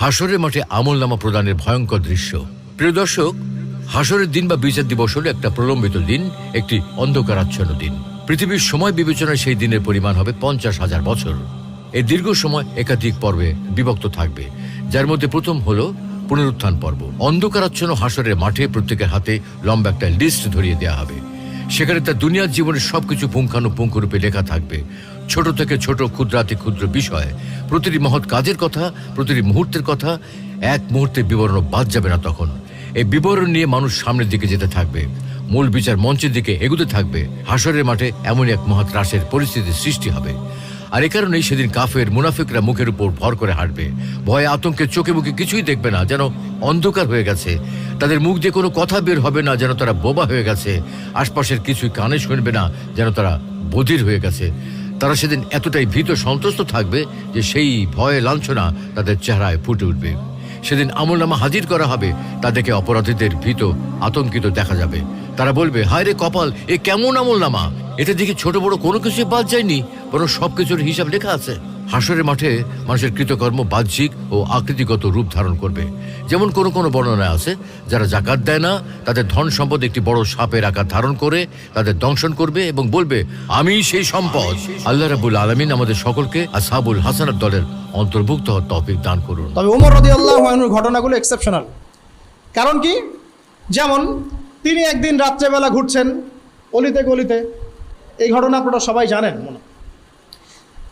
হাসরের মাঠে আমল নামা প্রদানের ভয়ঙ্কর দৃশ্য। প্রিয় দর্শক হাসরের দিন বা বিচার দিবস হলো একটা প্রলম্বিত দিন, একটি অন্ধকারাচ্ছন্ন দিন। পৃথিবীর সময় বিবেচনায় সেই দিনের পরিমাণ হবে পঞ্চাশ হাজার বছর। এই দীর্ঘ সময় একাধিক পর্বে বিভক্ত থাকবে, যার মধ্যে প্রথম হল পুনরুত্থান পর্ব। অন্ধকারাচ্ছন্ন হাসরের মাঠে প্রত্যেকের হাতে লম্বা একটা লিস্ট ধরিয়ে দেওয়া হবে। সেখানে তার দুনিয়ার জীবনের সবকিছু পুঙ্খানুপুঙ্খ রূপে লেখা থাকবে। ছোট থেকে ছোট ক্ষুদ্রাতি ক্ষুদ্র বিষয়। প্রতিটি মহৎ কাজের কথা, প্রতিটি মুহূর্তের কথা, এক মুহূর্তে বিবরণ বাদ যাবে না তখন। এই বিবরণ নিয়ে মানুষ সামনের দিকে যেতে থাকবে। মূল বিচার মঞ্চের দিকে এগুতে থাকবে। হাসরের মাঠে এমন এক মহৎ পরিস্থিতির সৃষ্টি হবে। আর এ কারণেই সেদিন কাফের মুনাফিকরা মুখের উপর ভর করে হাঁটবে। ভয়ে আতঙ্কে চোখে মুখে কিছুই দেখবে না, যেন অন্ধকার হয়ে গেছে। তাদের মুখ দিয়ে কোনো কথা বের হবে না, যেন তারা বোবা হয়ে গেছে। আশপাশের কিছুই কানে শুনবে না, যেন তারা বধির হয়ে গেছে। তারা সেদিন এতটাই ভীত সন্ত্রস্ত থাকবে যে সেই ভয়ে লাঞ্ছনা তাদের চেহারায় ফুটে উঠবে। সেদিন আমলনামা হাজির করা হবে তাদেরকে অপরাধীদের ভীত, আতঙ্কিত দেখা যাবে। তারা বলবে, হায় রে কপাল, এ কেমন আমলনামা এতে দেখি ছোট বড় কোনো কিছু বাদ যায়নি, বরং সবকিছুর হিসাব লেখা আছে। হাসরের মাঠে মানুষের কৃতকর্ম বাহ্যিক ও আকৃতিগত রূপ ধারণ করবে। যেমন কোনো কোনো বর্ণনা আছে, যারা জাকাত দেয় না, তাদের ধন সম্পদ একটি বড় সাপের আকার ধারণ করে, তাদের দংশন করবে এবং বলবে, আমি সেই সম্পদ। আল্লাহ রাবুল আলমিন আমাদের সকলকে আসাবুল হাসানার দলের অন্তর্ভুক্ত হওয়ার দান করুন। তবে ওমর রদি আল্লাহ ঘটনাগুলো এক্সেপশনাল কারণ কি? যেমন, তিনি একদিন রাত্রেবেলা ঘুরছেন, অলিতে গলিতে। এই ঘটনা আপনারা সবাই জানেন মনে।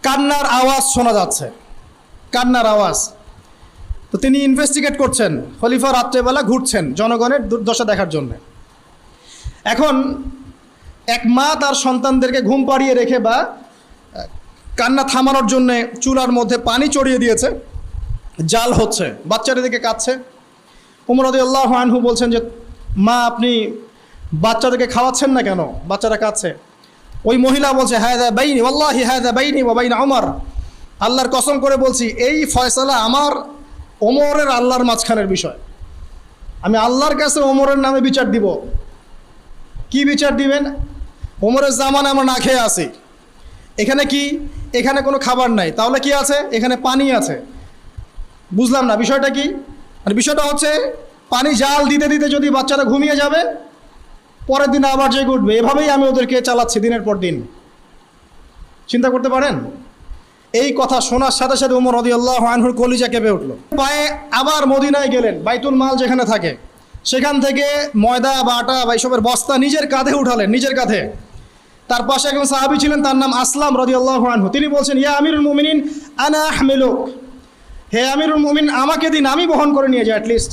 কান্নার আওয়াজ শোনা যাচ্ছে। কান্নার আওয়াজ। তো তিনি ইনভেস্টিগেট করছেন। খলিফা রাত্রেবেলা ঘুরছেন জনগণের দুর্দশা দেখার জন্য। এখন এক মা তার সন্তানদেরকে ঘুম পাড়িয়ে রেখে বা, কান্না থামানোর জন্য চুলার মধ্যে পানি চড়িয়ে দিয়েছে। জাল হচ্ছে বাচ্চারা দিকে কাঁদছে। উমরদি আল্লাহ আনহু বলছেন যে, মা, আপনি বাচ্চাদেরকে খাওয়াচ্ছেন না কেন? বাচ্চারা কাঁদছে। ওই মহিলা বলছে হ্যাঁ দা বাইনি আল্লাহি হ্যাঁ দা বাইনি বাইন আমার আল্লাহর কসম করে বলছি, এই ফয়সালা আমার ওমরের আল্লাহর মাঝখানের বিষয়। আমি আল্লাহর কাছে ওমরের নামে বিচার দিব। কি বিচার দিবেন? ওমরের জামান আমরা না খেয়ে আসি এখানে কি? এখানে কোনো খাবার নাই। তাহলে কি আছে? এখানে পানি আছে। বুঝলাম না, বিষয়টা কি? মানে বিষয়টা হচ্ছে, পানি জাল দিতে দিতে যদি বাচ্চারা ঘুমিয়ে যাবে পরের দিন আবার জেগে উঠবে। এভাবেই আমি ওদেরকে চালাচ্ছি দিনের পর দিন। চিন্তা করতে পারেন? এই কথা শোনার সাথে সাথে উমর রদি আল্লাহ আনহুর কলিজা কেঁপে উঠল। পায়ে আবার মদিনায় গেলেন, বাইতুল মাল যেখানে থাকে। সেখান থেকে ময়দা বা আটা বা এইসবের বস্তা নিজের কাঁধে উঠালেন, নিজের কাঁধে। তার পাশে একজন সাহাবি ছিলেন, তার নাম আসলাম রদি আল্লাহ আনহু। তিনি বলছেন, ইয়া আমিরুল মুমিনিন, আনা আহমেলুক। হে আমিরুল মুমিন, আমাকে দিন, আমি বহন করে নিয়ে যাই অ্যাটলিস্ট